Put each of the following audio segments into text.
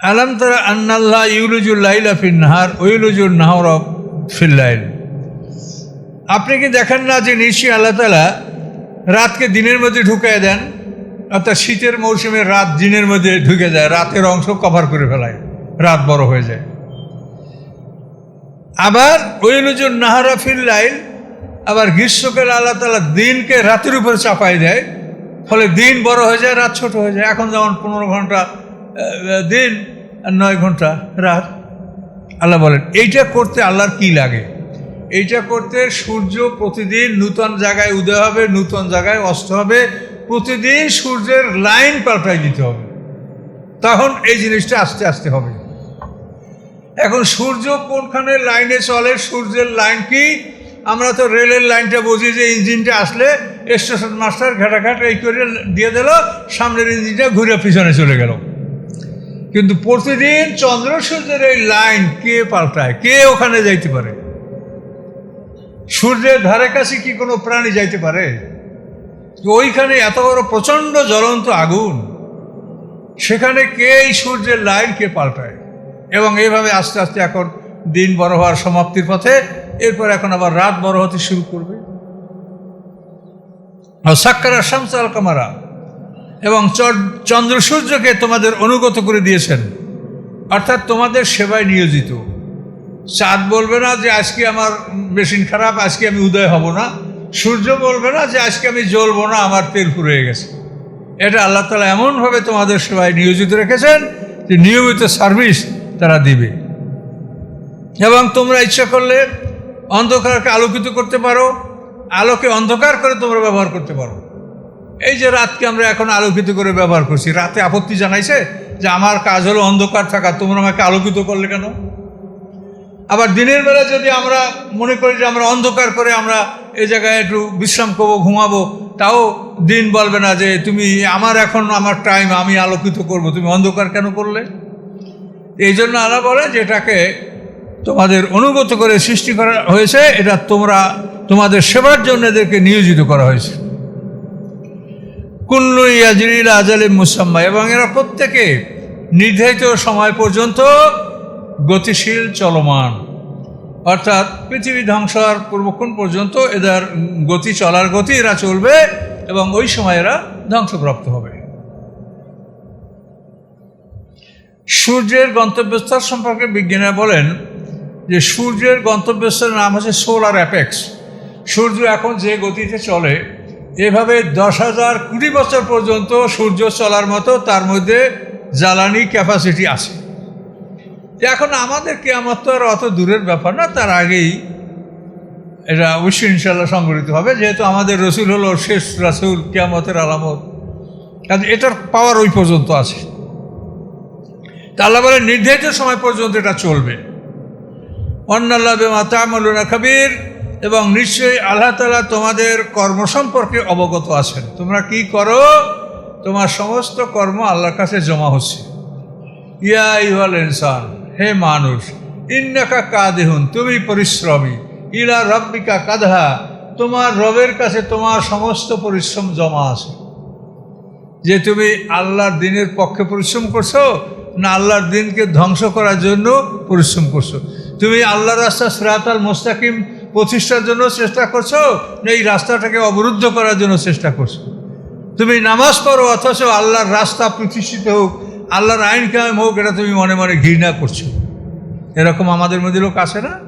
আলম তারা আন্নাল্লাহ ইউলুজুল্লাইলা ফিন্নাহার ওইলুজুল নাহর ফিল্লাইল আপনি কি দেখেন না যে নিশ্চয়ই আল্লাহ তালা রাতকে দিনের মধ্যে ঢুকিয়ে দেন, অর্থাৎ শীতের মৌসুমে রাত দিনের মধ্যে ঢুকে যায়, রাতের অংশ কভার করে ফেলায়, রাত বড় হয়ে যায়। আবার ওইলুজুল নাহারা ফিল্লাইল আবার গ্রীষ্মকালে আল্লাহ তালা দিনকে রাতের উপরে চাপাই দেয়, ফলে দিন বড় হয়ে যায়, রাত ছোট হয়ে যায়। এখন যেমন পনেরো ঘণ্টা দিন আর নয় ঘণ্টা রাত। আল্লাহ বলেন, এইটা করতে আল্লাহর কি লাগে? এইটা করতে সূর্য প্রতিদিন নূতন জায়গায় উদয় হবে, নূতন জায়গায় অস্ত হবে, প্রতিদিন সূর্যের লাইন পাল্টাই দিতে হবে। তখন এই জিনিসটা আস্তে আস্তে হবে। এখন সূর্য কোনখানে লাইনে চলে, সূর্যের লাইন কি? আমরা তো রেলের লাইনটা বুঝি যে ইঞ্জিনটা আসলে স্টেশন মাস্টার ঘাটাঘাট এই করে দিয়ে দিল, সামনের ইঞ্জিনটা ঘুরে পিছনে চলে গেল। কিন্তু প্রতিদিন চন্দ্র সূর্যের এই লাইন কে পাল্টায়? কে ওখানে যাইতে পারে? সূর্যের ধারে কাছে কি কোনো প্রাণী যাইতে পারে? ওইখানে এত বড় প্রচণ্ড জ্বলন্ত আগুন, সেখানে কে এই সূর্যের লাইন কে পাল্টায়? এবং এইভাবে আস্তে আস্তে এখন দিন বড় হওয়ার সমাপ্তির পথে, এরপর এখন আবার রাত বড় হতে শুরু করবে। আর সাক্কারা শামস কামারা এবং চন্দ্র সূর্যকে তোমাদের অনুগত করে দিয়েছেন। অর্থাৎ তোমাদের সেবায় নিয়োজিত। চাঁদ বলবে না যে আজকে আমার মেশিন খারাপ, আজকে আমি উদয় হব না। সূর্য বলবে না যে আজকে আমি জ্বলবো না, আমার তেল ফুরিয়ে গেছে। এটা আল্লাহ তালা এমনভাবে তোমাদের সেবায় নিয়োজিত রেখেছেন যে নিয়মিত সার্ভিস তারা দিবে। এবং তোমরা ইচ্ছা করলে অন্ধকারকে আলোকিত করতে পারো, আলোকে অন্ধকার করে তোমরা ব্যবহার করতে পারো। এই যে রাতকে আমরা এখন আলোকিত করে ব্যবহার করছি, রাতে আপত্তি জানাইছে যে আমার কাজ হলো অন্ধকার থাকা, তোমরা আমাকে আলোকিত করলে কেন? আবার দিনের বেলা যদি আমরা মনে করি যে আমরা অন্ধকার করে আমরা এই জায়গায় একটু বিশ্রাম করব, ঘুমাবো, তাও দিন বলবে না যে তুমি আমার এখন আমার টাইম আমি আলোকিত করব, তুমি অন্ধকার কেন করলে? এই জন্য আল্লাহ বলে যে এটাকে তোমাদের অনুগত করে সৃষ্টি করা হয়েছে, এটা তোমরা তোমাদের সেবার জন্য এদেরকে নিয়োজিত করা হয়েছে। কুল্লু ইয়াজরিল আজালে মুসাম্মা। এবং এরা প্রত্যেকে নির্ধারিত সময় পর্যন্ত গতিশীল, চলমান। অর্থাৎ পৃথিবী ধ্বংস হওয়ার পূর্বক্ষণ পর্যন্ত এদের গতি, চলার গতি এরা চলবে এবং ওই সময় এরা ধ্বংসপ্রাপ্ত হবে। সূর্যের গন্তব্যস্থল সম্পর্কে বিজ্ঞানীরা বলেন যে সূর্যের গন্তব্যস্থলের নাম হচ্ছে সোলার অ্যাপেক্স। সূর্য এখন যে গতিতে চলে এভাবে দশ হাজার কুড়ি বছর পর্যন্ত সূর্য চলার মতো তার মধ্যে জ্বালানি ক্যাপাসিটি আছে। এখন আমাদের কেয়ামত তো আর অত দূরের ব্যাপার না, তার আগেই এটা অবশ্যই ইনশাল্লাহ সংগঠিত হবে, যেহেতু আমাদের রসুল হলো শেষ রাসুল, কেয়ামতের আলামত। কাজে এটার পাওয়ার ওই পর্যন্ত আছে। আল্লাহ বলে নির্ধারিত সময় পর্যন্ত এটা চলবে। অন্যাল্লাহ বেমা তামলুনা খাবির এবং নিশ্চয়ই আল্লাহ তালা তোমাদের কর্ম সম্পর্কে অবগত আছেন। তোমরা কি করো? তোমার সমস্ত কর্ম আল্লাহর কাছে জমা হচ্ছে। ইয়া ইহাল ইনসান, হে মানুষ, ইন্নাকা কাদেহুন, তুমি পরিশ্রমী। ইলা রব্বিকা কাদহা, তোমার রবের কাছে তোমার সমস্ত পরিশ্রম জমা আছে। যে তুমি আল্লাহর দিনের পক্ষে পরিশ্রম করছ, না আল্লাহর দিনকে ধ্বংস করার জন্য পরিশ্রম করছ। তুমি আল্লাহর রাস্তা সিরাতাল মোস্তাকিম প্রতিষ্ঠার জন্য চেষ্টা করছ? না এই রাস্তাটাকে অবরুদ্ধ করার জন্য চেষ্টা করছ? তুমি নামাজ পড়ো, অথচ আল্লাহর রাস্তা প্রতিষ্ঠিত হোক, আল্লাহর আইন কায়েম হোক, এটা তুমি মনে মনে ঘৃণা করছ। এরকম আমাদের মধ্যে লোক আসে না?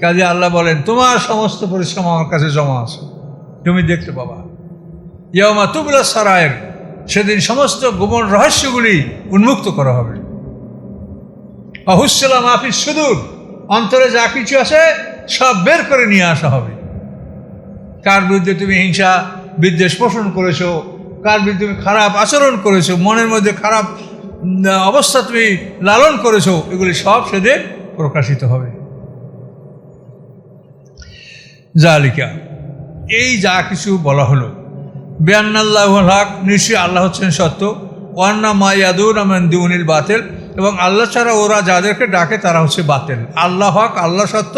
কাজে আল্লাহ বলেন, তোমার সমস্ত পরিশ্রম আমার কাছে জমা আছে। তুমি দেখতে পাবা। ইয়ামা তুবলা সারায়ের, সেদিন সমস্ত গোপন রহস্যগুলি উন্মুক্ত করা হবে। অহুসালাম আফিস সুদূর, অন্তরে যা কিছু আছে সব বের করে নিয়ে আসা হবে। কার বিরুদ্ধে তুমি হিংসা, বিদ্বেষ পোষণ করেছ, কার বিরুদ্ধে তুমি খারাপ আচরণ করেছ, মনের মধ্যে খারাপ অবস্থা তুমি লালন করেছ, এগুলি সব সেদিন প্রকাশিত হবে। জালিকা এই যা কিছু বলা হলো বেআনাল্লাহ হক, নিশ্চয়ই আল্লাহ হচ্ছেন সত্য। ওয়ান্না মা ইয়াদুর আমান দিউনিল বাতেল, এবং আল্লাহ ছাড়া ওরা যাদেরকে ডাকে তারা হচ্ছে বাতেল। আল্লাহ হক, আল্লাহ সত্য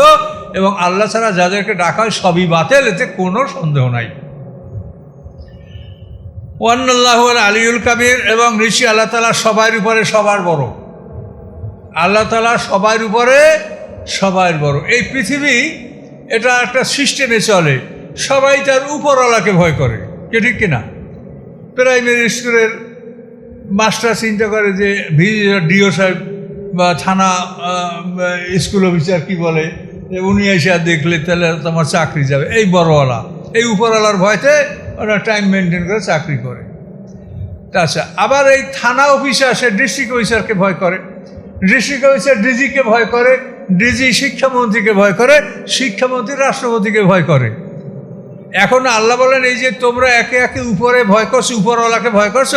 এবং আল্লাহ ছাড়া যাদেরকে ডাকা হয়, সবই বাতেল, এতে কোনো সন্দেহ নাই। ওয়ান্নাল্লাহ আলিউল কাবির এবং ঋষি আল্লাহ তালা সবার উপরে সবার বড়। আল্লাহ তালা সবার উপরে সবার বড়। এই পৃথিবী, এটা একটা সিস্টেমে চলে। সবাই তার উপরওয়ালাকে ভয় করে। কে ঠিক কিনা? প্রাইমারি স্কুলের মাস্টার চিন্তা করে যে ডিও সাহেব বা থানা স্কুল অফিসার কি বলে? উনি এসে আর দেখলে তাহলে তোমার চাকরি যাবে। এই বড়ওয়ালা। এই উপরওয়ালার ভয়তে ওরা টাইম মেনটেন করে চাকরি করে। আচ্ছা আবার এই থানা অফিসার সে ডিস্ট্রিক্ট অফিসারকে ভয় করে। ডিস্ট্রিক্ট অফিসার ডিজিকে ভয় করে ডিজি শিক্ষামন্ত্রীকে ভয় করে, শিক্ষামন্ত্রী রাষ্ট্রপতিকে ভয় করে। এখন আল্লাহ বলেন, এই যে তোমরা একে একে উপরে ভয় করছ, উপরওয়ালাকে ভয় করছ,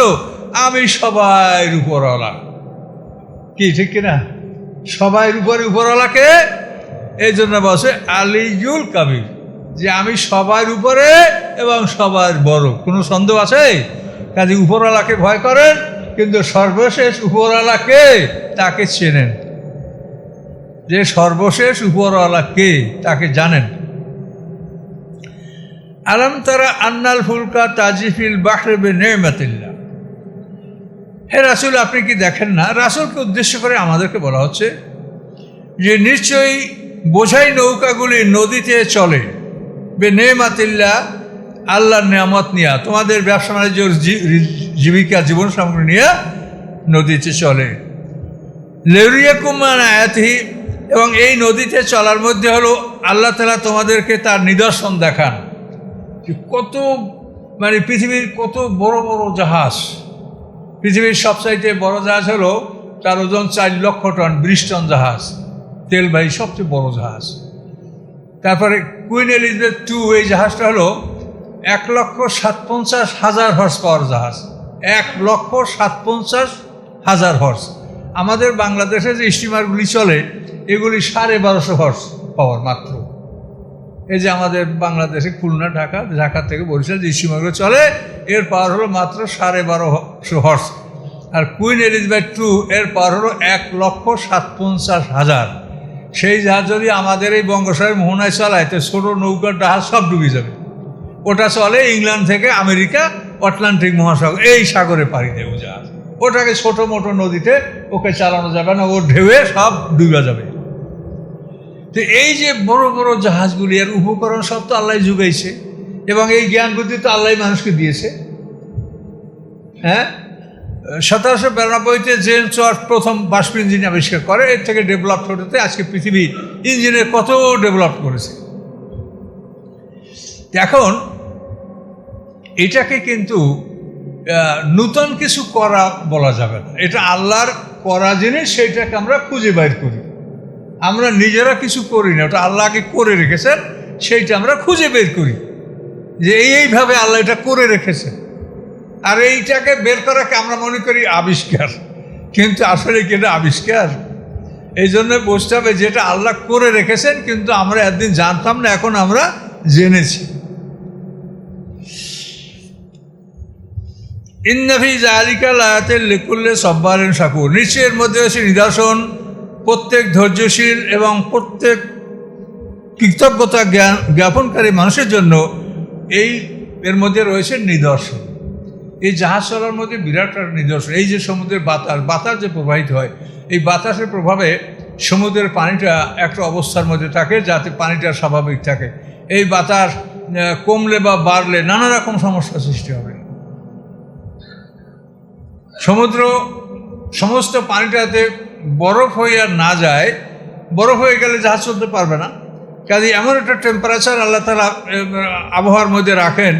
আমি সবাই উপরওয়ালা। কি, ঠিক কিনা? সবাই উপরে উপরওয়ালাকে এই জন্য বসে আলিজুল কাবির, যে আমি সবার উপরে এবং সবার বড়। কোনো সন্দেহ আছে? কাজে উপরওয়ালাকে ভয় করেন, কিন্তু সর্বশেষ উপরওয়ালাকে তাকে চেনেন। যে সর্বশেষ উপরওয়ালা কে, তাকে জানেন। আলম তারা আন্নাল ফুলকা তাজিফিল বাহরেবে নেমাতিল্লা হে রাসুল, আপনি কি দেখেন না? রাসুলকে উদ্দেশ্য করে আমাদেরকে বলা হচ্ছে যে নিশ্চয়ই বোঝাই নৌকাগুলি নদীতে চলে। বে নেমাতিল্লা আল্লাহর নিয়ামত নিয়া। তোমাদের ব্যবসা বাণিজ্য জীবিকা জীবন সামগ্রী নিয়ে নদীতে চলে। লেরিয়া কুমান আয়াতি এবং এই নদীতে চলার মধ্যে হলো আল্লাহ তালা তোমাদেরকে তার নিদর্শন দেখান। কত মানে পৃথিবীর কত বড় বড় জাহাজ। পৃথিবীর সবচাইতে বড় জাহাজ হলো তার ওজন চার লক্ষ টন, বিশ টন জাহাজ। তেলবাহী সবচেয়ে বড় জাহাজ। তারপরে কুইন এলিজাবেথ টু, এই জাহাজটা হলো এক লক্ষ সাতপঞ্চাশ হাজার হর্স পাওয়ার জাহাজ। এক লক্ষ সাতপঞ্চাশ হাজার হর্স আমাদের বাংলাদেশে যে স্টিমারগুলি চলে, এগুলি সাড়ে বারোশো হর্স পাওয়ার মাত্র। এই যে আমাদের বাংলাদেশে খুলনা, ঢাকা ঢাকা থেকে বরিশাল যে স্টিমারগুলো চলে, এর পাওয়ার হলো মাত্র সাড়ে বারোশো হর্স আর কুইন এলিজাবেথ টু, এর পাওয়ার হলো এক লক্ষ সাতপঞ্চাশ হাজার। সেই জাহাজ যদি আমাদের এই বঙ্গোসাগর মোহনায় চলায়, তো ছোটো নৌকার জাহাজ সব ডুবে যাবে। ওটা চলে ইংল্যান্ড থেকে আমেরিকা, আটলান্টিক মহাসাগর, এই সাগরে পাড়ি দেবে জাহাজ। ওটাকে ছোট মোটো নদীতে ওকে চালানো যাবে না, ও ঢেউয়ে সব ডুবে যাবে। তো এই যে বড় বড় জাহাজগুলি, এর উপকরণ সব তো আল্লাহ যুগাইছে, এবং এই জ্ঞান বুদ্ধি তো আল্লাহ মানুষকে দিয়েছে। হ্যাঁ? সতেরোশো বিরানব্বইতে জেমস ওয়াট প্রথম বাষ্প ইঞ্জিন আবিষ্কার করে। এর থেকে ডেভেলপ হতে আজকে পৃথিবী ইঞ্জিনের কত ডেভেলপ করেছে। এখন এটাকে কিন্তু নূতন কিছু করা বলা যাবে না। এটা আল্লাহর করা জিনিস সেইটাকে আমরা খুঁজে বাইর করি। আমরা নিজেরা কিছু করি না, ওটা আল্লাহকে করে রেখেছেন, সেইটা আমরা খুঁজে বের করি। যে এই এইভাবে আল্লাহ এটা করে রেখেছেন। আর এইটাকে বের করাকে আমরা মনে করি আবিষ্কার। কিন্তু আসলে এটা আবিষ্কার? এই জন্য বুঝতে হবে যেটা আল্লাহ করে রেখেছেন, কিন্তু আমরা একদিন জানতাম না, এখন আমরা জেনেছি। ইন্নাফি জালিকাল আয়াতের লিকুল্লে সব্বারেন শাকুর। নিশ্চয়ের মধ্যে আছে নিদর্শন, প্রত্যেক ধৈর্যশীল এবং প্রত্যেক কৃতজ্ঞতা জ্ঞান জ্ঞাপনকারী মানুষের জন্য এই এর মধ্যে রয়েছে নিদর্শন। এই জাহাজ চলার মধ্যে বিরাট একটা নিদর্শন। এই যে সমুদ্রের বাতাস বাতাস যে প্রবাহিত হয়, এই বাতাসের প্রভাবে সমুদ্রের পানিটা একটা অবস্থার মধ্যে থাকে, যাতে পানিটা স্বাভাবিক থাকে। এই বাতাস কমলে বা বাড়লে নানা রকম সমস্যা সৃষ্টি হবে। সমুদ্র সমস্ত পানিটাতে বরফ হয়ে আর না যায়, বরফ হয়ে গেলে জাহাজ চলতে পারবে না। কাজে এমন একটা টেম্পারেচার আল্লাহ তালা আবহাওয়ার মধ্যে রাখেন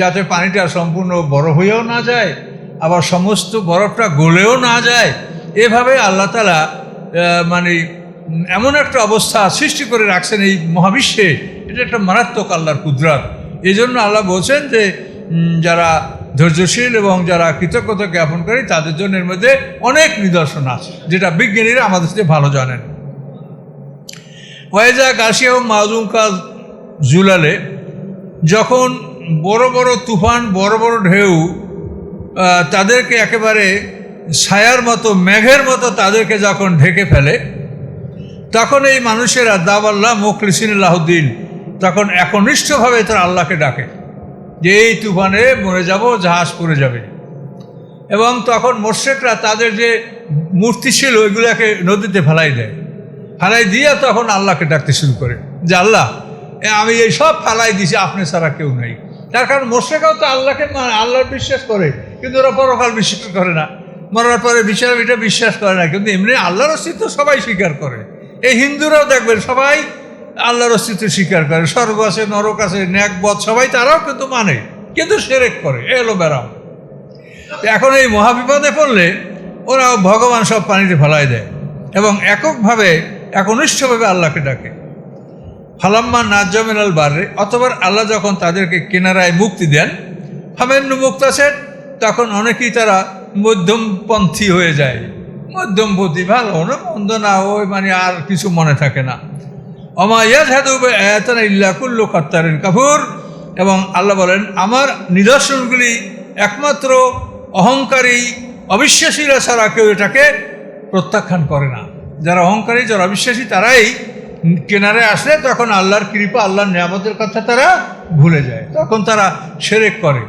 যাতে পানিটা সম্পূর্ণ বরফ হয়েও না যায়, আবার সমস্ত বরফটা গলেও না যায়, এভাবে আল্লাহ তালা মানে এমন একটা অবস্থা সৃষ্টি করে রাখছেন এই মহাবিশ্বে। এটা একটা মারাত্মক আল্লাহর কুদরাত। এই জন্য আল্লাহ বলছেন যে যারা ধৈর্যশীল এবং যারা কৃতজ্ঞতা জ্ঞাপন করে তাদের জন্য এর মধ্যে অনেক নিদর্শন আছে, যেটা বিজ্ঞানীরা আমাদের সাথে ভালো জানেন। ওয়াইজা গাছিয়া ও মাউজুম কাজ জুলালে, যখন বড় বড় তুফান, বড় বড় ঢেউ তাদেরকে একেবারে ছায়ার মতো, মেঘের মতো তাদেরকে যখন ঢেকে ফেলে, তখন এই মানুষেরা দাবাল্লাহ মুখলিসিন আল্লাহদ্দিন তখন একনিষ্ঠভাবে তারা আল্লাহকে ডাকে, যে এই তুফানে মরে যাব, জাহাজ পড়ে যাবে। এবং তখন মোর্শেকরা তাদের যে মূর্তি ছিল, ওইগুলোকে নদীতে ফেলাই দেয়। ফেলাই দিয়ে তখন আল্লাহকে ডাকতে শুরু করে, যে আল্লাহ আমি এই সব ফেলাই দিছি, আপনি ছাড়া কেউ নেই। তার কারণ মোর্শেকাও তো আল্লাহকে আল্লাহর বিশ্বাস করে, কিন্তু ওরা পরকাল বিশ্বাস করে না। মরার পরে বিচার এটা বিশ্বাস করে না, কিন্তু এমনি আল্লাহর অস্তিত্ব সবাই স্বীকার করে। এই হিন্দুরাও দেখবেন সবাই আল্লাহর অস্তিত্ব স্বীকার করে। স্বর্গ আছে, নরক আছে ন্যাকবধ সবাই তারাও কিন্তু মানে কিন্তু সেরেক করে এলো বেড়াও এখন এই মহাবিপদে পড়লে ওরা ভগবান সব পানিতে ফেলাই দেয় এবং এককভাবে, একনিষ্ঠভাবে আল্লাহকে ডাকে। ফালাম্মা নাজ্জামিনাল বারে অথবা আল্লাহ যখন তাদেরকে কেনারায় মুক্তি দেন ফামেন্নু মুক্ত আছেন তখন অনেকেই তারা মধ্যমপন্থী হয়ে যায়। মধ্যমপন্থী, ভালো না, মন্দ না, ওই মানে আর কিছু মনে থাকে না। অমায়াজ হাদুবে আয়াতান ইল্লাকুল্লু কাত্তারেন কাপুর এবং আল্লাহ বলেন, আমার নিদর্শনগুলি একমাত্র অহংকারী, অবিশ্বাসীরা ছাড়া কেউ এটাকে প্রত্যাখ্যান করে না। যারা অহংকারী, যারা অবিশ্বাসী, তারাই কেনারে আসলে তখন আল্লাহর কৃপা, আল্লাহর নিয়ামতের কথা তারা ভুলে যায়। তখন তারা সেরেক করে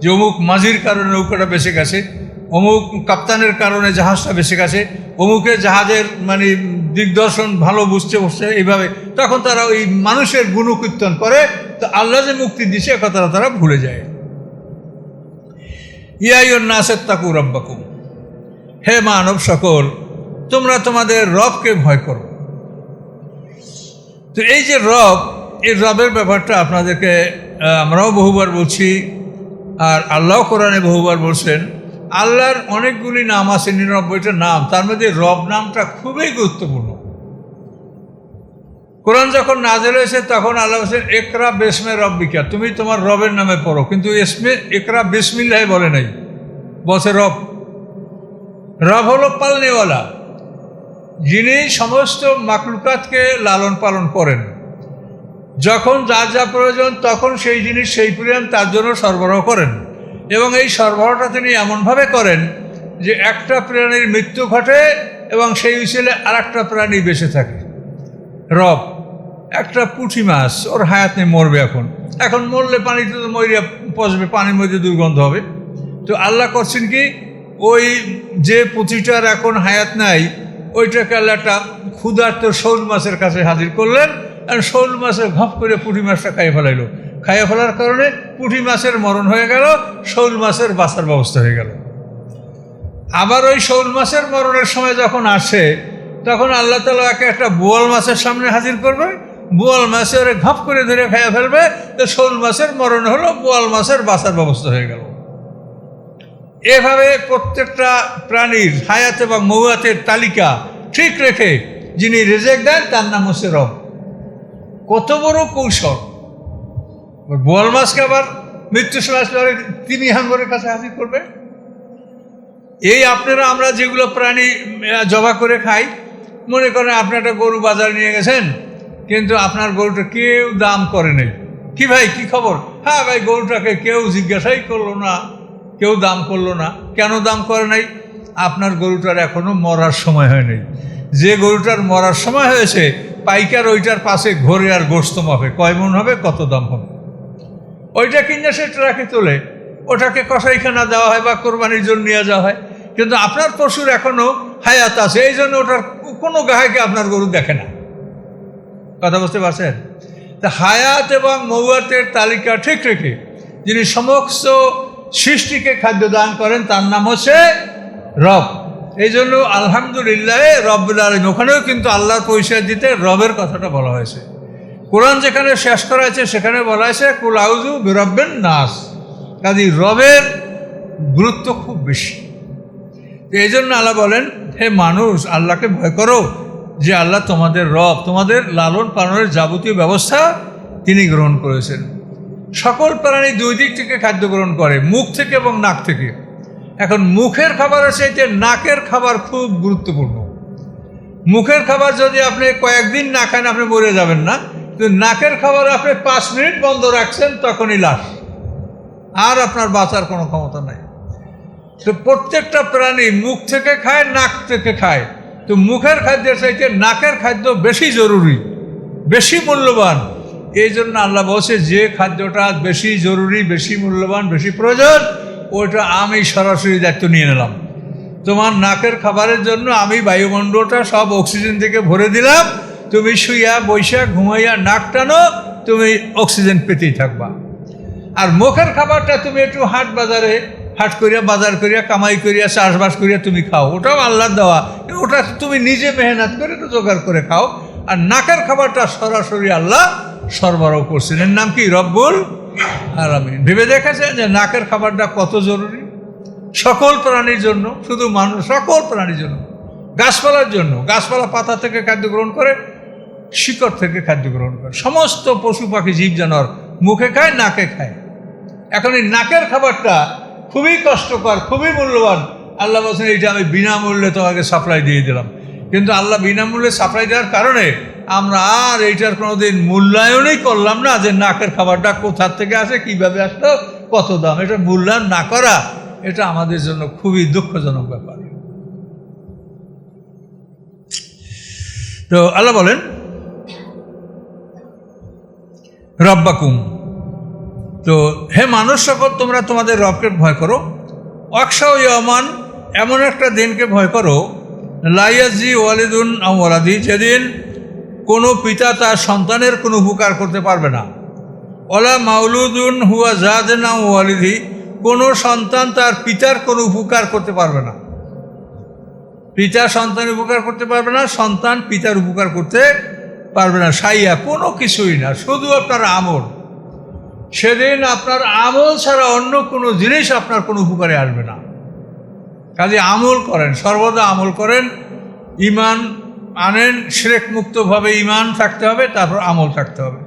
যে অমুক মাঝির কারণে নৌকাটা বেঁচে গেছে, অমুক কাপ্তানের কারণে জাহাজটা বেঁচে গেছে অমুকের জাহাজের মানে দিগদর্শন ভালো বুঝতে বসছে এইভাবে। তখন তারা ওই মানুষের গুণকীর্তন করে, তো আল্লাহ যে মুক্তি দিছে কথাটা তারা ভুলে যায়। ইয়াইয়ন নাসের তাকু রব্বাকুম। হে মানব সকল, তোমরা তোমাদের রবকে ভয় করো। তো এই যে রব, এই রবের ব্যাপারটা আপনাদেরকে আমরাও বহুবার বলছি, আর আল্লাহ কোরআনে বহুবার বলছেন, আল্লাহর অনেকগুলি নাম আছে, নিরানব্বইটা নাম, তার মধ্যে রব নামটা খুবই গুরুত্বপূর্ণ। কোরআন যখন নাজেল হয়েছে, তখন আল্লাহ বলছেন একরা বেসমে রব্বিকা তুমি তোমার রবের নামে পড়ো, কিন্তু এসমে একরা বেসমিল্লাহ বলে নাই। বলছে রব। রব হলো পালনেওয়ালা। যিনি সমস্ত মাকলুকাতকে লালন পালন করেন। যখন যা যা প্রয়োজন, তখন সেই জিনিস সেই পরিমাণ তার জন্য সরবরাহ করেন। এবং এই সরবরাহটা তিনি এমনভাবে করেন যে একটা প্রাণীর মৃত্যু ঘটে এবং সেই হিসেবে আর একটা প্রাণী বেঁচে থাকে। রব, একটা পুঁটি মাছ, ওর হায়াত নেই মরবে এখন। এখন মরলে পানিতে তো মরিয়া পচবে, পানির মধ্যে দুর্গন্ধ হবে। তো আল্লাহ করছেন কি, ওই যে পুঁথিটার এখন হায়াত নাই ওইটাকে আল্লাহ একটা ক্ষুধার্ত শোল মাছের কাছে হাজির করলেন আর শোল মাছের ঘপ করে পুঁটি মাছটা খাইয়ে ফেলাইলো। খাইয়ে ফেলার কারণে পুঁটি মাছের মরণ হয়ে গেল, শোল মাছের বাঁচার ব্যবস্থা হয়ে গেল। আবার ওই শোল মাছের মরণের সময় যখন আসে, তখন আল্লাহ তালা একে একটা বোয়াল মাছের সামনে হাজির করবে। বোয়াল মাছে ওরে ঘপ করে ধরে খাইয়ে ফেলবে। তো শোল মাছের মরণ হলো, বোয়াল মাছের বাঁচার ব্যবস্থা হয়ে গেল। এভাবে প্রত্যেকটা প্রাণীর হায়াত এবং মৌয়াতের তালিকা ঠিক রেখে যিনি রেজেক দেন, তার নাম হচ্ছে রব। কত বড় কৌশল। বোয়াল মাছকে আবার মৃত্যু সময় তিনি হাঙ্গরের কাছে হাজির করবে। এই আপনারা আমরা যেগুলো প্রাণী জবা করে খাই, মনে করেন আপনি একটা গরু বাজারে নিয়ে গেছেন, কিন্তু আপনার গরুটা কেউ দাম করে নেই। কি ভাই, কি খবর? হ্যাঁ ভাই, গরুটাকে কেউ জিজ্ঞাসাই করল না। কেউ দাম করল না। কেন দাম করে নাই? আপনার গরুটার এখনও মরার সময় হয় নাই যে গরুটার মরার সময় হয়েছে, পাইকার ওইটার পাশে ঘরে আর গোস্ত মাপে। কয় মন হবে, কত দাম হবে? ওইটা কিনে সে ট্রাকে তোলে। ওটাকে কষাইখানা দেওয়া হয় বা কোরবানির জন্য নিয়ে যাওয়া হয়। কিন্তু আপনার পশুর এখনও হায়াত আছে। এই জন্য ওটার কোনো গাহাকে আপনার গরু দেখে না। কথা বুঝতে পারছেন? তা হায়াত এবং মৌয়াতের তালিকা ঠিক রেখে যিনি সমস্ত সৃষ্টিকে খাদ্য দান করেন, তার নাম হচ্ছে রব। এই জন্য আলহামদুলিল্লাহ রব্বুল আলম ওখানেও কিন্তু আল্লাহর পরিচয় দিতে রবের কথাটা বলা হয়েছে। কোরআন যেখানে শেষ করা হয়েছে সেখানে বলা হয়েছে কুল আউজু বিরব্বেন নাস। কাজী রবের গুরুত্ব খুব বেশি। এই জন্য আল্লাহ বলেন, হে মানুষ, আল্লাহকে ভয় করো যে আল্লাহ তোমাদের রব, তোমাদের লালন পালনের যাবতীয় ব্যবস্থা তিনি গ্রহণ করেছেন। সকল প্রাণী দুই দিক থেকে খাদ্য গ্রহণ করে, মুখ থেকে এবং নাক থেকে। এখন মুখের খাবারের চাইতে নাকের খাবার খুব গুরুত্বপূর্ণ। মুখের খাবার যদি আপনি কয়েকদিন না খান, আপনি মরে যাবেন না। কিন্তু নাকের খাবার আপনি পাঁচ মিনিট বন্ধ রাখছেন, তখনই লাশ। আর আপনার বাঁচার কোনো ক্ষমতা নাই। তো প্রত্যেকটা প্রাণী মুখ থেকে খায়, নাক থেকে খায়। তো মুখের খাদ্যের চাইতে নাকের খাদ্য বেশি জরুরি, বেশি মূল্যবান। এই জন্য আল্লাহ বলছে, যে খাদ্যটা বেশি জরুরি, বেশি মূল্যবান, বেশি প্রয়োজন, ওইটা আমি সরাসরি দায়িত্ব নিয়ে নিলাম। তোমার নাকের খাবারের জন্য আমি বায়ুমণ্ডলটা সব অক্সিজেন থেকে ভরে দিলাম। তুমি শুইয়া বৈশা ঘুমাইয়া, নাক টানো, তুমি অক্সিজেন পেতেই থাকবা। আর মুখের খাবারটা তুমি একটু হাট বাজারে, হাট করিয়া, বাজার করিয়া, কামাই করিয়া, চাষবাস করিয়া তুমি খাও। ওটাও আল্লাহ দেওয়া। ওটা তুমি নিজে মেহনত করে জোগাড় করে খাও। আর নাকের খাবারটা সরাসরি আল্লাহ সরবরাহ করছেন। এর নাম কি? রব্বুল আলামিন। ভেবে দেখেছেন যে নাকের খাবারটা কত জরুরি? সকল প্রাণীর জন্য, শুধু মানুষ, সকল প্রাণীর জন্য, গাছপালার জন্য। গাছপালা পাতা থেকে খাদ্য গ্রহণ করে, শিকড় থেকে খাদ্য গ্রহণ করে। সমস্ত পশু পাখি জীব জানোয়ার মুখে খায়, নাকে খায়। এখন এই নাকের খাবারটা খুবই কষ্টকর, খুবই মূল্যবান। আল্লাহ বলছেন, এইটা আমি বিনামূল্যে তোমাকে সাপ্লাই দিয়ে দিলাম। কিন্তু আল্লাহ বিনামূল্যে সাপ্লাই দেওয়ার কারণে আমরা আর এইটার কোনোদিন মূল্যায়নই করলাম না যে নাকের খাবারটা কোথার থেকে আসে, কীভাবে আসলো, কত দাম। এটা মূল্যায়ন না করা, এটা আমাদের জন্য খুবই দুঃখজনক ব্যাপার। তো আল্লাহ বলেন, রব্বাকুম। তো হে মানুষ সকল, তোমরা তোমাদের রবকে ভয় করো। অক্ষা ইয়মান এমন একটা দিনকে ভয় করো। লাইয়াজি ওয়ালিদুন ওয়ালাদি, যেদিন কোনো পিতা তার সন্তানের কোনো উপকার করতে পারবে না। ওলা মাউলুদুন হুয়া জাদেনা ওয়ালিদি, কোনো সন্তান তার পিতার কোনো উপকার করতে পারবে না। পিতা সন্তানের উপকার করতে পারবে না, সন্তান পিতার উপকার করতে পারবে না। সাইয়া, কোনো কিছুই না, শুধু আপনার আমল। সেদিন আপনার আমল ছাড়া অন্য কোনো জিনিস আপনার কোনো উপকারে আসবে না। কাজে আমল করেন, সর্বদা আমল করেন। ইমান আনেন শ্রেক মুক্তভাবে ইমান থাকতে হবে, তারপর আমল থাকতে হবে।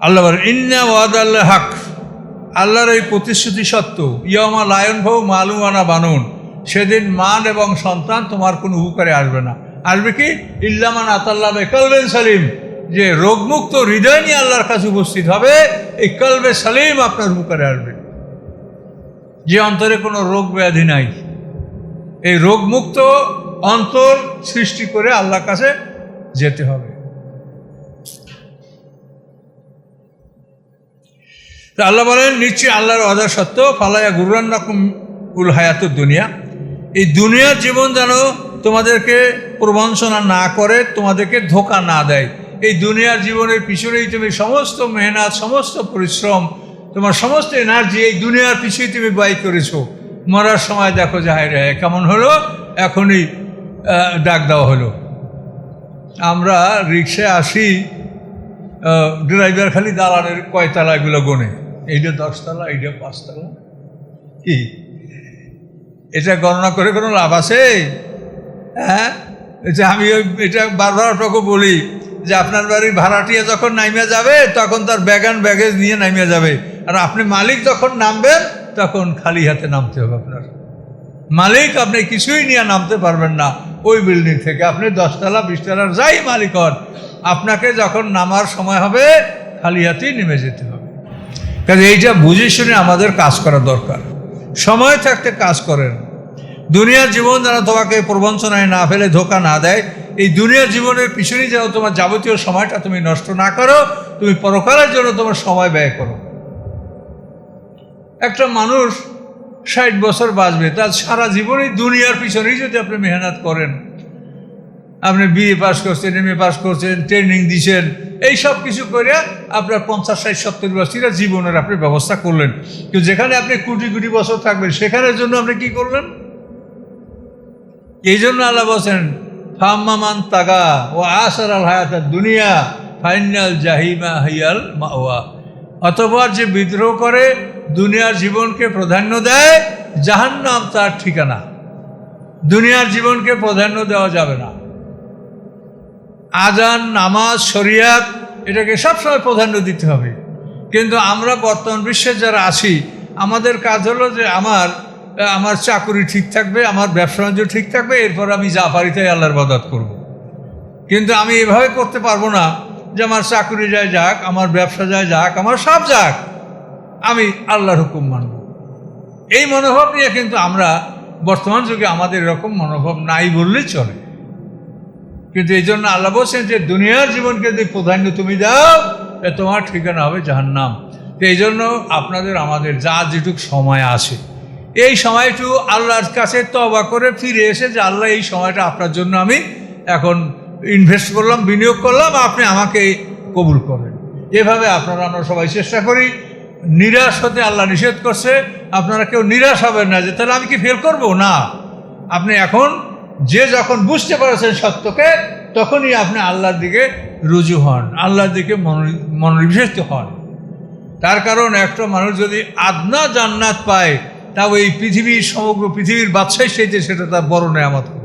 আল্লাহ ইন্না ওয়াদ আল্লাহ হাক। আল্লাহর এই প্রতিশ্রুতি সত্য ইয়মা লায়ন ভৌ মালুমানা বানুন। সেদিন মান এবং সন্তান তোমার কোনো উপকারে আসবে না। আসবে কি? ইল্লামান আতাল্লাহ কলবেন সালিম। যে রোগমুক্ত হৃদয় নিয়ে আল্লাহর কাছে উপস্থিত হবে, এই কলবে সালিম আপনার উপকারে আসবে। যে অন্তরে কোনো রোগ ব্যাধি নাই। এই রোগমুক্ত অন্তর সৃষ্টি করে আল্লাহর কাছে যেতে হবে। আল্লাহ বলেন, নিশ্চয়ই আল্লাহর অদা সত্য ফালাইয়া গুরুরান্নাকুম উল হায়াতুর দুনিয়া। এই দুনিয়ার জীবন যেন তোমাদেরকে প্রবঞ্চনা না করে, তোমাদেরকে ধোকা না দেয়। এই দুনিয়ার জীবনের পিছনেই তুমি সমস্ত মেহনত, সমস্ত পরিশ্রম, তোমার সমস্ত এনার্জি এই দুনিয়ার পিছনেই তুমি ব্যয় করেছ। মরার সময় দেখো যে হায় রে কেমন হলো? এখনই ডাক দেওয়া হলো। আমরা রিক্সায় আসি ড্রাইভার খালি দালানের কয়তলা এগুলো গোনে। এইটা দশতলা, এইটা পাঁচতলা। কি? এটা গণনা করে কোনো লাভ আছে? হ্যাঁ? এটা আমি এটা বারবার আপনাকে বলি যে আপনার বাড়ির ভাড়াটিয়া যখন নামিয়ে যাবে, তখন তার ব্যাগান ব্যাগেজ নিয়ে নামিয়ে যাবে। আর আপনি মালিক যখন নামবেন, তখন খালি হাতে নামতে হবে আপনার। মালিক, আপনি কিছুই নিয়ে নামতে পারবেন না। ওই বিল্ডিং থেকে আপনি দশতলা, বিশতলার যাই মালিক হন, আপনাকে যখন নামার সময় হবে, খালি হাতেই নেমে যেতে হবে। কাজে এইটা বুঝে শুনে আমাদের কাজ করা দরকার। সময় থাকতে কাজ করেন। দুনিয়ার জীবন যেন তোমাকে প্রবঞ্চনায় না ফেলে, ধোকা না দেয়, এই দুনিয়ার জীবনের পিছনেই যেন তোমার যাবতীয় সময়টা তুমি নষ্ট না করো, তুমি পরকালের জন্য তোমার সময় ব্যয় করো। একটা মানুষ ষাট বছর বাঁচবে তার সারা জীবনই দুনিয়ার পিছনেই যদি আপনি মেহনত করেন। আপনি বিএ পাস করছেন এম এ পাস করছেন, ট্রেনিং দিছেন, এই সব কিছু করে আপনার পঞ্চাশ, ষাট, সত্তর বছরের জীবনের আপনি ব্যবস্থা করলেন। কিন্তু যেখানে আপনি কোটি কোটি বছর থাকবেন, সেখানের জন্য আপনি কি করলেন? এই জন্য আল্লাহ বলছেন ফাম্মামান তাগা ও আসার আল হায়াত দুনিয়া ফাইনাল জাহিমা হাইয়াল মাওয়া। অতবার যে বিদ্রোহ করে দুনিয়ার জীবনকে প্রাধান্য দেয়, জাহান্নাম তার ঠিকানা। দুনিয়ার জীবনকে প্রাধান্য দেওয়া যাবে না। আজান, নামাজ, শরিয়াত, এটাকে সবসময় প্রাধান্য দিতে হবে। কিন্তু আমরা বর্তমান বিশ্বে যারা আছি, আমাদের কাজ হলো যে আমার আমার চাকুরি ঠিক থাকবে, আমার ব্যবসা বাণিজ্য ঠিক থাকবে, এরপর আমি যা পারি তাই আল্লাহর বাদাত করব। কিন্তু আমি এভাবে করতে পারব না যে আমার চাকুরি যায় যাক, আমার ব্যবসা যায় যাক, আমার সব যাক। আমি আল্লাহর হুকুম মানব। এই মনোভাব নিয়ে কিন্তু আমরা বর্তমান যুগে আমাদের এরকম মনোভাব নাই বললেই চলে। কিন্তু এই জন্য আল্লাহ বলছেন যে, দুনিয়ার জীবনকে যদি প্রাধান্য তুমি দাও তোমার ঠিকানা হবে জাহান্নাম। তো এই জন্য আপনাদের, আমাদের যা যেটুক সময় আছে, এই সময়টু আল্লাহর কাছে তবা করে ফিরে এসে যে, আল্লাহ এই সময়টা আপনার জন্য আমি এখন ইনভেস্ট করলাম, বিনিয়োগ করলাম, আপনি আমাকে কবুল করেন। এভাবে আপনারা আমরা সবাই চেষ্টা করি। নিরাশ হতে আল্লাহ নিষেধ করছে, আপনারা কেউ নিরাশ হবেন না যে, তাহলে আমি কি ফেল করব? না। আপনি এখন যে যখন বুঝতে পারছেন সত্যকে, তখনই আপনি আল্লাহর দিকে রুজু হন, আল্লাহর দিকে মনো- মনোনিবেশিত হন। তার কারণ একটা মানুষ যদি আদনা জান্নাত পায়, তাও এই পৃথিবীর সমগ্র পৃথিবীর বাদশাহী সেইতে সেটা তার বড় নেয়ামত হবে।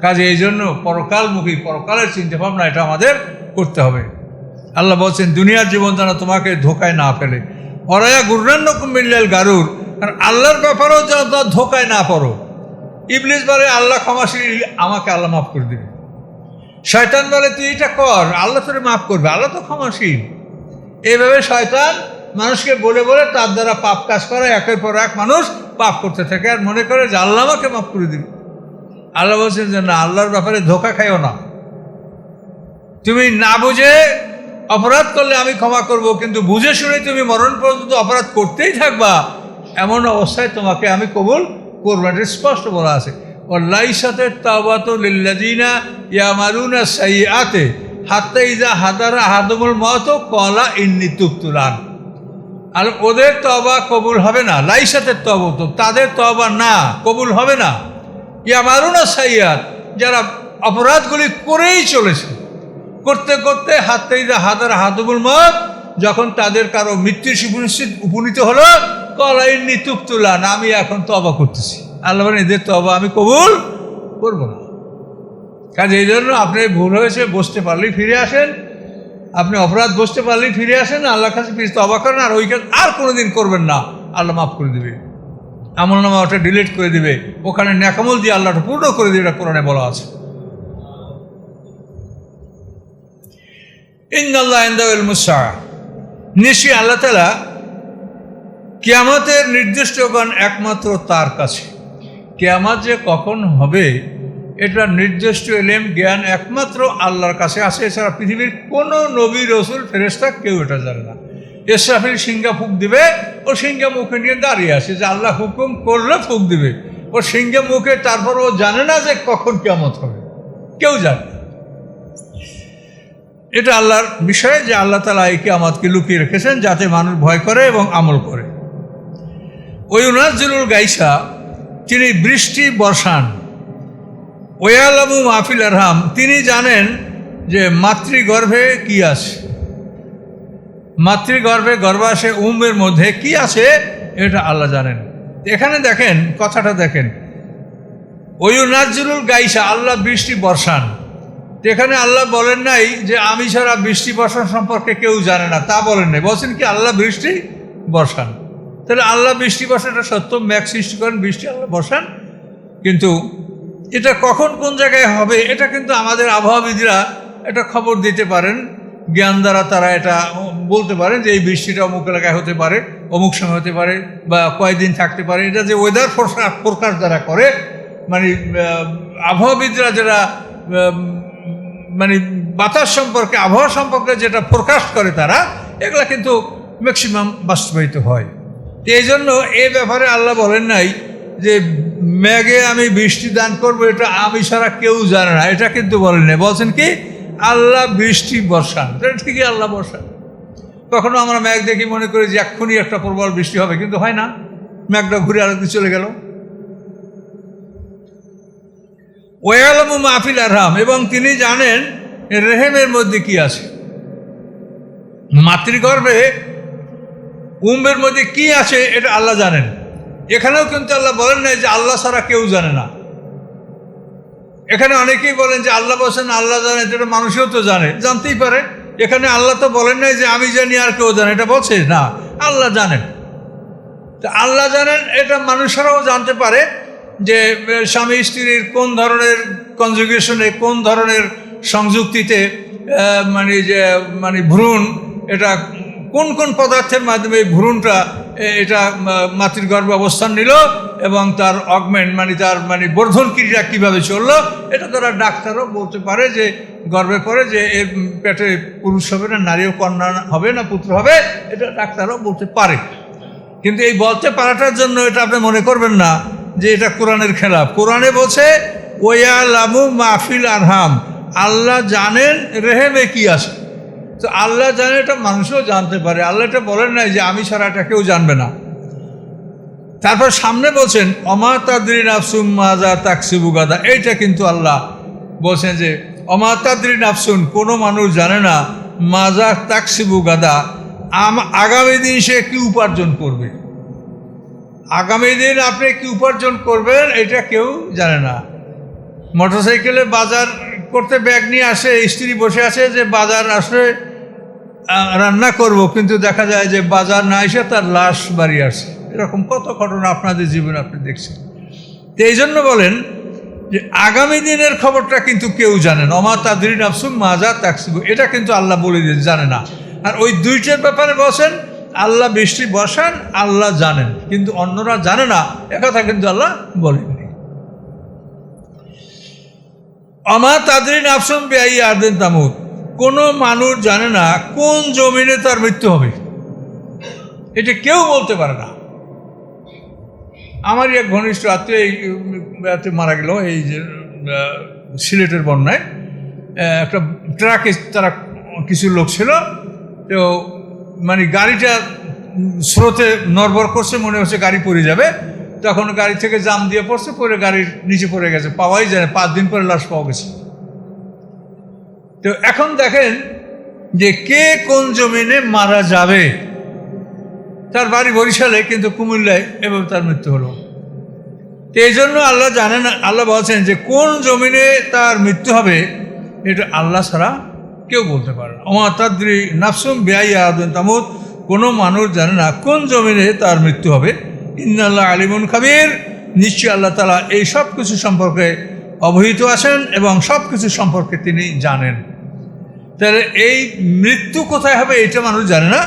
কাজে এই জন্য পরকালমুখী, পরকালের চিন্তা ভাবনা এটা আমাদের করতে হবে। আল্লাহ বলছেন, দুনিয়ার জীবন যেন তোমাকে ধোকায় না ফেলে। অরায়া গুর্রান্ন কুমিল্লাল গারুর। কারণ আল্লাহর ব্যাপারেও যেন তোমার ধোকায় না পড়ো। ইবলিস বলে, আল্লাহ ক্ষমাশীল, আমাকে আল্লাহ মাফ করে দেবে। শয়তান বলে, তুই এটা কর, আল্লাহ তোরে মাফ করবে, আল্লাহ তো ক্ষমাশীল। এইভাবে শয়তান মানুষকে বলে বলে তার দ্বারা পাপ কাজ করে, একের পর এক মানুষ পাপ করতে থাকে আর মনে করে যে, আল্লাহ আমাকে মাফ করে দিবে। আল্লাহ বলছেন যে, না, আল্লাহর ব্যাপারে ধোকা খাইও না। তুমি না বুঝে অপরাধ করলে আমি ক্ষমা করব, কিন্তু বুঝে শুনে তুমি মরণ পর্যন্ত অপরাধ করতেই থাকবা, এমন অবস্থায় তোমাকে আমি কবুল করব এটা স্পষ্ট বলা আছে। ওল্লাই সাথে তাওবাত লিল্লাদিনা ইয়ামারুনা সাইয়াতে হাত্তা ইজা হাদারা হাদমুল মত কলা ইন্নি তুপ্তুলান আর ওদের তবা কবুল হবে না, লাইসাতের তব তো, তাদের তবা না, কবুল হবে না। ইয়া মারুনা সাইয়াদ যারা অপরাধগুলি করেই চলেছে করতে করতে হাতেই হাদার হাদবুল মত যখন তাদের কারও মৃত্যুর সুনিশ্চিত উপনীত হলো কলাইনি তুপ্তুলান আমি এখন তবা করতেছি। আল্লাহ এদের তবা আমি কবুল করব না। কাজে এই জন্য আপনি ভুল হয়েছে, বসতে পারলেই ফিরে আসেন। আপনি অপরাধ বসতে পারলেই ফিরে আসেন, আল্লাহর কাছে ফিরে তবা করেন, আর ওই কাজ আর কোনো দিন করবেন না। আল্লাহ মাফ করে দেবে। আমল নামা ওটা ডিলিট করে দিবে। ওখানে ন্যাকামল দিয়ে আল্লাহটা পূর্ণ করে দিবে, এটা কোরআনে বলা আছে। ইন্দাল্লাহ ইন্দাউল মুসা নিশ্চয়ই আল্লাহ তালা কিয়ামতের নির্দিষ্টগণ একমাত্র তার কাছে। কিয়ামত যে কখন হবে এটা নির্দিষ্ট এলেম জ্ঞান একমাত্র আল্লাহর কাছে আছে। এছাড়া পৃথিবীর কোনো নবী, রসুল ফেরেস্তা কেউ এটা জানে না। ইসরাফিল সিংহা ফুক দিবে, ও সিংহা মুখে নিয়ে দাঁড়িয়ে আছে। যে আল্লাহ হুকুম করলে ফুক দিবে। ও সিংহা মুখে, তারপর ও জানে না যে কখন কেমত হবে। কেউ জানে এটা আল্লাহর বিষয় যে আল্লাহ তালা এই আমাদকে লুকিয়ে রেখেছেন যাতে মানুষ ভয় করে এবং আমল করে। ওই উনাজুল গাইসা, তিনি বৃষ্টি বর্ষান, ওয়ালামু মাহফিল আরহাম, তিনি জানেন যে মাতৃগর্ভে কি আছে। মাতৃগর্ভে গর্ভাশে উমের মধ্যে কি আছে, এটা আল্লাহ জানেন। এখানে দেখেন, কথাটা দেখেন। ওই নাজরুল গাইসা, আল্লাহ বৃষ্টি বর্ষান। এখানে আল্লাহ বলেন নাই যে আমি ছাড়া বৃষ্টি বর্ষণ সম্পর্কে কেউ জানে না, তা বলেন নাই। বলছেন কি, আল্লাহ বৃষ্টি বর্ষান তাহলে আল্লাহ বৃষ্টি বর্ষাটা সত্য ম্যাক সৃষ্টি করেন, বৃষ্টি আল্লাহ বর্ষান কিন্তু এটা কখন কোন জায়গায় হবে, এটা কিন্তু আমাদের আবহাওয়াবিদরা এটা খবর দিতে পারেন। জ্ঞান দ্বারা তারা এটা বলতে পারেন যে এই বৃষ্টিটা অমুক এলাকায় হতে পারে, অমুক সময় হতে পারে বা কয়েকদিন থাকতে পারে। এটা যে ওয়েদার ফোরকাস্ট দ্বারা করে মানে আবহাওয়াবিদরা যারা মানে বাতাস সম্পর্কে, আবহাওয়া সম্পর্কে যেটা ফোরকাস্ট করে তারা, এগুলা কিন্তু ম্যাক্সিমাম বাস্তবায়িত হয়। তো এই জন্য এই ব্যাপারে আল্লাহ বলেন নাই যে ম্যাগে আমি বৃষ্টি দান করব, এটা আমি ছাড়া কেউ জানে না। এটা কিন্তু বলেন নাই। বলছেন কি, আল্লাহ বৃষ্টি বর্ষান। এটা ঠিকই আল্লাহ বর্ষান। কখনো আমরা ম্যাগ দেখি মনে করি যে, এক্ষুনি একটা প্রবল বৃষ্টি হবে। কিন্তু হয় না। ম্যাগটা ঘুরে আরেকদিন চলে গেল। ওয়ালামু মাহফিল আরহাম এবং তিনি জানেন রেহেমের মধ্যে কি আছে। মাতৃগর্ভে উম্বের মধ্যে কি আছে এটা আল্লাহ জানেন। এখানেও কিন্তু আল্লাহ বলেন নাই যে আল্লাহ ছাড়া কেউ জানে না। এখানে অনেকেই বলেন যে আল্লাহ বলছেন আল্লাহ জানে, এটা মানুষও তো জানে, জানতেই পারে। এখানে আল্লাহ তো বলেন নাই যে আমি জানি আর কেউ জানে, এটা বলছে না, আল্লাহ জানেন। তা আল্লাহ জানেন, এটা মানুষেরাও জানতে পারে। যে স্বামী স্ত্রীর কোন ধরনের কনজুগেশনে কোন ধরনের সংযুক্তিতে মানে যে মানে ভ্রূণ, এটা কোন কোন পদার্থের মাধ্যমে ভ্রূণটা এটা, মা- মাতৃ গর্ভে অবস্থান নিল এবং তার অগমেন্ট মানে তার মানে বর্ধন ক্রিয়া কীভাবে চলল, এটা তারা ডাক্তারও বলতে পারে যে গর্বে পড়ে যে, এর পেটে পুরুষ হবে না নারী ও কন্যা হবে না, পুত্র হবে, এটা ডাক্তারও বলতে পারে। কিন্তু এই বলতে পারাটার জন্য এটা আপনি মনে করবেন না যে এটা কোরআনের খেলাফ। কোরআনে বলছে, ওয়া মাহফিল আরহাম আল্লাহ জানেন রেহেমে কি আছে। তো আল্লাহ জানে এটা মানুষও জানতে পারে। আল্লাহ এটা বলেন নাই যে আমি ছাড়া এটা কেউ জানবে না। তারপর সামনে বলছেন, অমা তাদ্রিন আফসুম মাজা তাকসিবু গাদা। এইটা কিন্তু আল্লাহ বলছেন যে, অমা আফসুন কোনো মানুষ জানে না মাজা তাকসিবু গাদা। আগামী দিন সে কি উপার্জন করবে? আগামী দিন আপনি কি উপার্জন করবেন, এটা কেউ জানে না। মোটরসাইকেলে বাজার করতে ব্যাগ নিয়ে আসে, স্ত্রী বসে আছে যে বাজার আসলে রান্না করব, কিন্তু দেখা যায় যে বাজার না এসে তার লাশ বাড়ি আসে। এরকম কত ঘটনা আপনাদের জীবনে আপনি দেখছেন। তো এই জন্য বলেন যে আগামী দিনের খবরটা কিন্তু কেউ জানে না। অমা তাদরিন আফসুম মাজা তাকসিবু। এটা কিন্তু আল্লাহ বলে দিয়ে জানে না। আর ওই দুইটার ব্যাপারে বসেন আল্লাহ বৃষ্টি বসান, আল্লাহ জানেন। কিন্তু অন্যরা জানে না একথা কিন্তু আল্লাহ বলেননি। অমা তাদরিন আফসুম বেআই আর্দেন তামুদ। কোনো মানুষ জানে না কোন জমিনে তার মৃত্যু হবে। এটা কেউ বলতে পারে না। আমারই এক ঘনিষ্ঠ আত্মীয় এই মারা গেল, এই যে সিলেটের বন্যায়। একটা ট্রাকে তারা কিছু লোক ছিল, তো মানে গাড়িটা স্রোতে নড়বড় করছে, মনে হচ্ছে গাড়ি পড়ে যাবে। তখন গাড়ি থেকে জাম দিয়ে পড়ছে পরে গাড়ির নিচে পড়ে গেছে। পাওয়াই যায় পাঁচ দিন পরে লাশ পাওয়া গেছে। তো এখন দেখেন যে কে কোন জমিনে মারা যাবে। তার বাড়ি বরিশালে, কিন্তু কুমিল্লায় এবং তার মৃত্যু হলো। তো এই জন্য আল্লাহ জানেন, আল্লাহ বলছেন যে কোন জমিনে তার মৃত্যু হবে, এটা আল্লাহ ছাড়া কেউ বলতে পারে না। আমার তাদ্রি নাফসুম বেআই আদন তামুদ কোনো মানুষ জানে না কোন জমিনে তার মৃত্যু হবে। ইন্নাল্লাহ আলিমুন খাবির। নিশ্চয়ই আল্লাহ তালা এই সব কিছু সম্পর্কে অবহিত আছেন এবং সব কিছু সম্পর্কে তিনি জানেন। তাহলে এই মৃত্যু কোথায় হবে এটা মানুষ জানে না।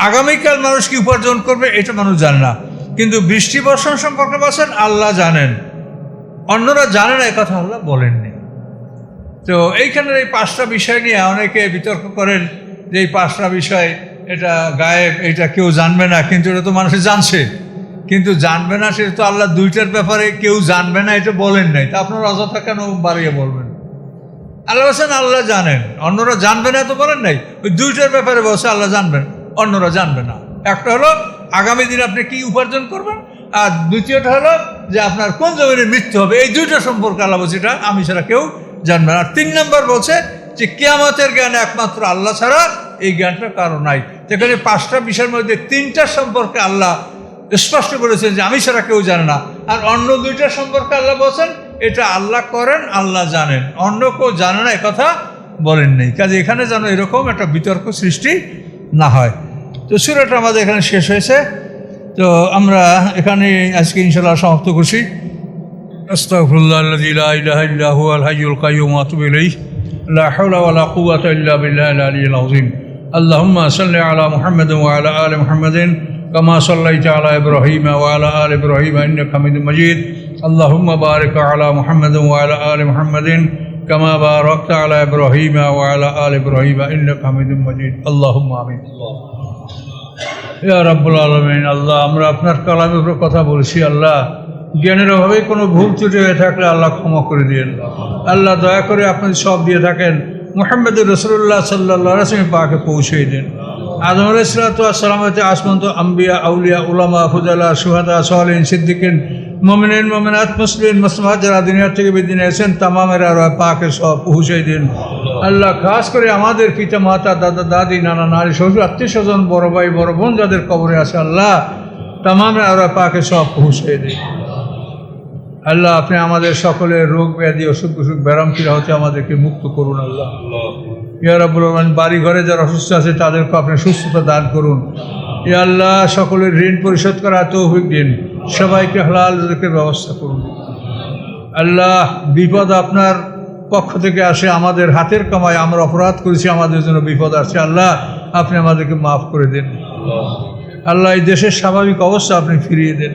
আগামীকাল মানুষ কি উপার্জন করবে এটা মানুষ জানে না। কিন্তু বৃষ্টি বর্ষণ সম্পর্কে বলছেন, আল্লাহ জানেন। অন্যরা জানে না কথা আল্লাহ বলেননি। তো এইখানের এই পাঁচটা বিষয় নিয়ে অনেকে বিতর্ক করেন যে এই পাঁচটা বিষয়, এটা গায়েব, এটা কেউ জানবে না, কিন্তু এটা তো মানুষে জানছে। কিন্তু জানবে না সেটা তো আল্লাহ দুইটার ব্যাপারে কেউ জানবে না, এটা বলেন নাই। তা আপনার অযথা কেন বাড়িয়ে বলবেন? আল্লাহ বলছেন, আল্লাহ জানেন। অন্যরা জানবে না তো বলেন নাই। ওই দুইটার ব্যাপারে বলছে, আল্লাহ জানবেন। অন্যরা জানবে না। একটা হলো, আগামী দিন আপনি কি উপার্জন করবেন? আর দ্বিতীয়টা হলো, যে আপনার কোন জমিনে মৃত্যু হবে? এই দুইটা সম্পর্কে আল্লাহ বলছে, এটা আমি ছাড়া কেউ জানবে না। আর তিন নম্বর বলছে যে কেয়ামতের জ্ঞান একমাত্র আল্লাহ ছাড়া এই জ্ঞানটা কারও নাই। সেখানে পাঁচটা বিষয়ের মধ্যে তিনটা সম্পর্কে আল্লাহ স্পষ্ট করেছেন যে আমি ছাড়া কেউ জানে না। আর অন্য দুইটা সম্পর্কে আল্লাহ বলছেন, এটা আল্লাহ করেন, আল্লাহ জানেন। অন্য কেউ জানে না কথা বলেন নেই। কাজে এখানে যেন এরকম একটা বিতর্ক সৃষ্টি না হয়। তো সুরাটা আমাদের এখানে শেষ হয়েছে। তো আমরা এখানে আজকে ইনশাল্লাহ সমাপ্ত করছি। আস্তাগফিরুল্লাহ আল্লাযী লা ইলাহা ইল্লা হুয়াল হাইয়ুল কাইয়্যুম ওয়া আতুবু ইলাইহি লা হাওলা ওয়া লা কুওয়াতা ইল্লা বিল্লাহিল আলিয়্যিল আযীম اللهم صل على محمد وعلى آل محمد كما صليت على إبراهيم وعلى آل إبراهيم إنك حميد مجيد اللهم بارك على محمد وعلى آل محمد كما باركت على إبراهيم وعلى آل إبراهيم إنك حميد مجيد اللهم آمين ইয়া রাব্বুল আলমিন আল্লাহ আমরা আপনার কালামের উপর কথা বলছি আল্লাহ জ্ঞানের অভাবে কোনো ভুল ত্রুটি হয়ে থাকলে আল্লাহ ক্ষমা করে দিন আল্লাহ দয়া করে আপনি সব দিয়ে থাকেন। মোহাম্মদ রসুল্লাহ সাল্লাহ রসমি পাকে পৌঁছে দিন। আদম আলাইসালাতামতে আসমন্ত আম্বিয়া, আউলিয়া, উলামা ফুজালা সুহাদা সোহালিন সিদ্দিকিন, মমিনিন, মমিনাত, মুসলিম মুসলিমাত যারা দুনিয়া থেকে বেদিনে এসেছেন, তামামের আর পাকে সব পৌঁছে দিন। আল্লাহ খাস করে আমাদের পিতা, মাতা, দাদা, দাদি, নানা, নারী, শ্বশুর, আত্মীয় স্বজন, বড় ভাই, বড় বোন যাদের কবরে আছে, আল্লাহ তামামের আর পাকে সব পৌঁছে দিন। আল্লাহ, আপনি আমাদের সকলের রোগ ব্যাধি, অসুখ বিসুখ, ব্যারাম পীড়া হতে আমাদেরকে মুক্ত করুন আল্লাহ। ইয়ারাবুল রহমান বাড়ি ঘরে যারা অসুস্থ আছে, তাদেরকে আপনি সুস্থতা দান করুন। এ আল্লাহ, সকলের ঋণ পরিশোধ করা তৌফিক দিন। সবাইকে হালাল রিজেকের ব্যবস্থা করুন। আল্লাহ, বিপদ আপনার পক্ষ থেকে আসে, আমাদের হাতের কামায় আমরা অপরাধ করেছি, আমাদের জন্য বিপদ আসছে। আল্লাহ, আপনি আমাদেরকে মাফ করে দিন। আল্লাহ, এই দেশের স্বাভাবিক অবস্থা আপনি ফিরিয়ে দেন।